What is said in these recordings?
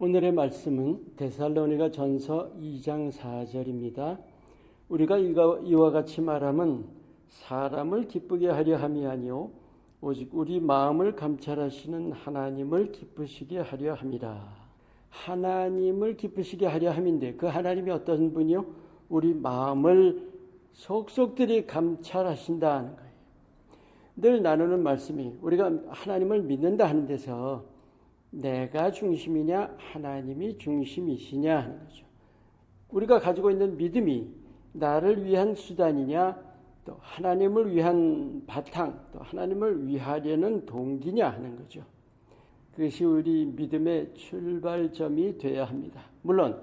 오늘의 말씀은 데살로니가 전서 2장 4절입니다. 우리가 이와 같이 말함은 사람을 기쁘게 하려 함이 아니요 오직 우리 마음을 감찰하시는 하나님을 기쁘시게 하려 함이라. 하나님을 기쁘시게 하려 함인데 그 하나님이 어떤 분이요? 우리 마음을 속속들이 감찰하신다는 거예요. 늘 나누는 말씀이 우리가 하나님을 믿는다 하는 데서 내가 중심이냐 하나님이 중심이시냐 하는 거죠. 우리가 가지고 있는 믿음이 나를 위한 수단이냐 또 하나님을 위한 바탕 또 하나님을 위하려는 동기냐 하는 거죠. 그것이 우리 믿음의 출발점이 되어야 합니다. 물론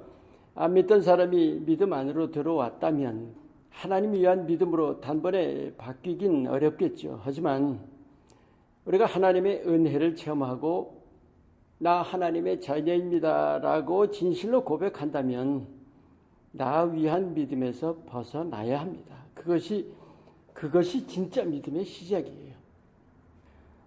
안 믿던 사람이 믿음 안으로 들어왔다면 하나님을 위한 믿음으로 단번에 바뀌긴 어렵겠죠. 하지만 우리가 하나님의 은혜를 체험하고 나 하나님의 자녀입니다 라고 진실로 고백한다면 나 위한 믿음에서 벗어나야 합니다. 그것이 그것이 진짜 믿음의 시작이에요.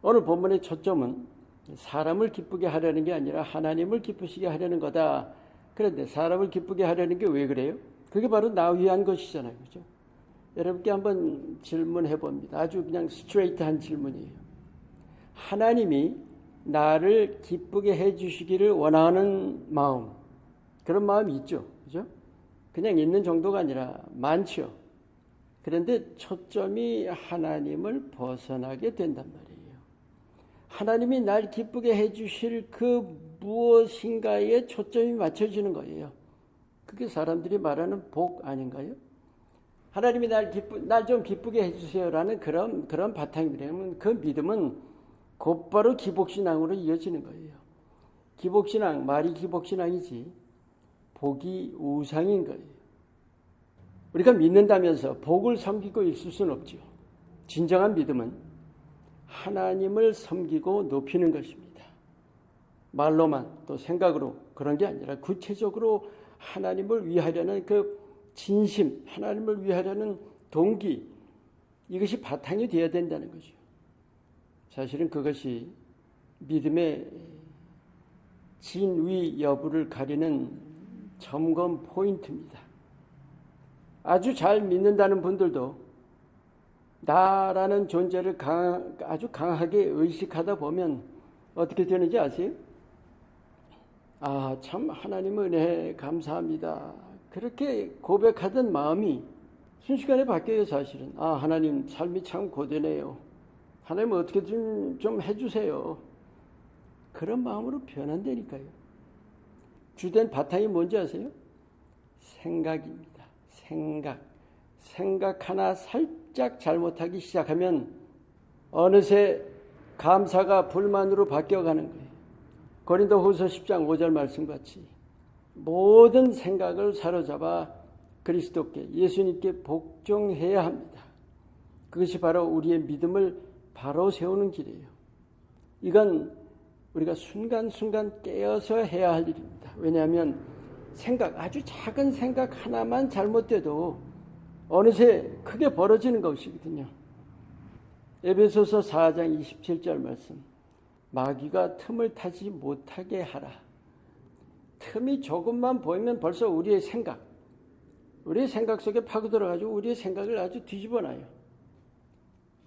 오늘 본문의 초점은 사람을 기쁘게 하려는 게 아니라 하나님을 기쁘시게 하려는 거다. 그런데 사람을 기쁘게 하려는 게 왜 그래요? 그게 바로 나 위한 것이잖아요. 그죠? 여러분께 한번 질문해 봅니다. 아주 그냥 스트레이트한 질문이에요. 하나님이 나를 기쁘게 해 주시기를 원하는 마음. 그런 마음이 있죠. 그죠? 그냥 있는 정도가 아니라 많죠. 그런데 초점이 하나님을 벗어나게 된단 말이에요. 하나님이 날 기쁘게 해 주실 그 무엇인가에 초점이 맞춰지는 거예요. 그게 사람들이 말하는 복 아닌가요? 하나님이 날 기쁘, 날 좀 기쁘게 해주세요라는 그런, 그런 바탕이라면 그 믿음은 곧바로 기복신앙으로 이어지는 거예요. 기복신앙, 말이 기복신앙이지, 복이 우상인 거예요. 우리가 믿는다면서 복을 섬기고 있을 수는 없죠. 진정한 믿음은 하나님을 섬기고 높이는 것입니다. 말로만 또 생각으로 그런 게 아니라 구체적으로 하나님을 위하려는 그 진심, 하나님을 위하려는 동기, 이것이 바탕이 되어야 된다는 거죠. 사실은 그것이 믿음의 진위 여부를 가리는 점검 포인트입니다. 아주 잘 믿는다는 분들도 나라는 존재를 강, 아주 강하게 의식하다 보면 어떻게 되는지 아세요? 아, 참 하나님 은혜 감사합니다. 그렇게 고백하던 마음이 순식간에 바뀌어요, 사실은. 아, 하나님 삶이 참 고되네요. 하나님 어떻게 좀, 좀 해주세요. 그런 마음으로 변한다니까요. 주된 바탕이 뭔지 아세요? 생각입니다. 생각. 생각 하나 살짝 잘못하기 시작하면 어느새 감사가 불만으로 바뀌어가는 거예요. 고린도 후서 10장 5절 말씀같이 모든 생각을 사로잡아 그리스도께 예수님께 복종해야 합니다. 그것이 바로 우리의 믿음을 바로 세우는 길이에요. 이건 우리가 순간순간 깨어서 해야 할 일입니다. 왜냐하면 생각, 아주 작은 생각 하나만 잘못돼도 어느새 크게 벌어지는 것이거든요. 에베소서 4장 27절 말씀. 마귀가 틈을 타지 못하게 하라. 틈이 조금만 보이면 벌써 우리의 생각, 우리의 생각 속에 파고들어가지고 우리의 생각을 아주 뒤집어 놔요.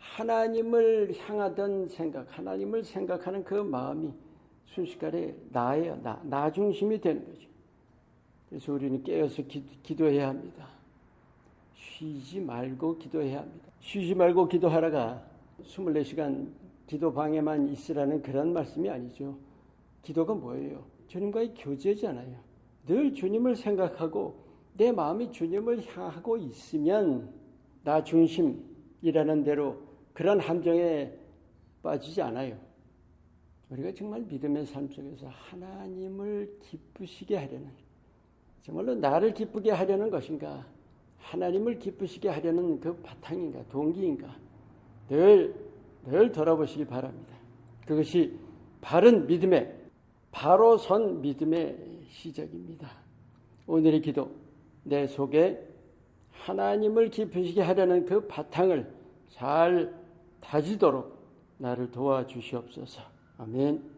하나님을 향하던 생각, 하나님을 생각하는 그 마음이 순식간에 나예요. 나, 나 중심이 되는 거죠. 그래서 우리는 깨어서 기, 도해야 합니다. 쉬지 말고 기도해야 합니다. 쉬지 말고 기도하라가 24시간 기도 방에만 있으라는 그런 말씀이 아니죠. 기도가 뭐예요? 주님과의 교제잖아요. 늘 주님을 생각하고 내 마음이 주님을 향하고 있으면 나 중심이라는 대로 그런 함정에 빠지지 않아요. 우리가 정말 믿음의 삶 속에서 하나님을 기쁘시게 하려는 정말로 나를 기쁘게 하려는 것인가 하나님을 기쁘시게 하려는 그 바탕인가 동기인가 늘 늘 돌아보시기 바랍니다. 그것이 바른 믿음의 바로 선 믿음의 시작입니다. 오늘의 기도 내 속에 하나님을 깊으시게 하려는 그 바탕을 잘 다지도록 나를 도와주시옵소서. 아멘.